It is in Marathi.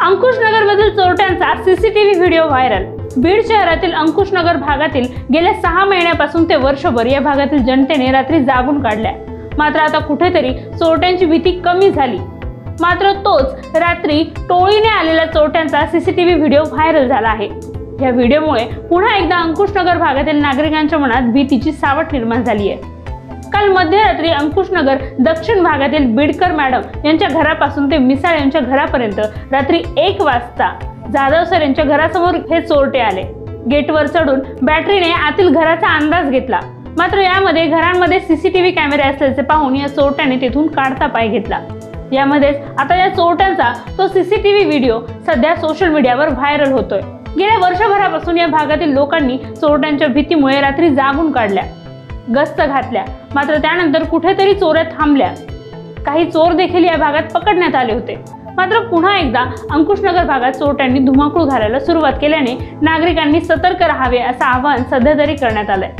अंकुशनगर मधील चोरट्यांचा सीसीटीव्ही व्हिडिओ व्हायरल. बीड शहरातील अंकुशनगर भागातील गेल्या सहा महिन्यापासून ते वर्षभर या भागातील जनतेने रात्री जागून काढल्या. मात्र आता कुठेतरी चोरट्यांची भीती कमी झाली. मात्र तोच रात्री टोळीने आलेल्या चोरट्यांचा सीसीटीव्ही व्हिडिओ व्हायरल झाला आहे. या व्हिडिओमुळे पुन्हा एकदा अंकुशनगर भागातील नागरिकांच्या मनात भीतीची सावट निर्माण झाली आहे. काल मध्यरात्री अंकुशनगर दक्षिण भागातील बिडकर मॅडम यांच्या घरापासून ते मिसाळ यांच्या घरापर्यंत रात्री एक वाजता जाधव सर यांच्या घरासमोर हे चोरटे आले. गेटवर चढून बॅटरीने आतील घराचा अंदाज घेतला. मात्र यामध्ये घरांमध्ये सीसीटीव्ही कॅमेरे असल्याचे पाहून या चोरट्याने तेथून काढता पाय घेतला. यामध्येच आता या चोरट्यांचा तो सीसीटीव्ही व्हिडिओ सध्या सोशल मीडियावर व्हायरल होतोय. गेल्या वर्षभरापासून या भागातील लोकांनी चोरट्यांच्या भीतीमुळे रात्री जागून काढल्या. गस्त घातल्या. मात्र त्यानंतर कुठेतरी चोऱ्या थांबल्या. काही चोर देखील या भागात पकडण्यात आले होते. मात्र पुन्हा एकदा अंकुशनगर भागात चोरट्यांनी धुमाकूळ घालायला सुरुवात केल्याने नागरिकांनी सतर्क राहावे असं आवाहन सध्या तरी करण्यात आलंय.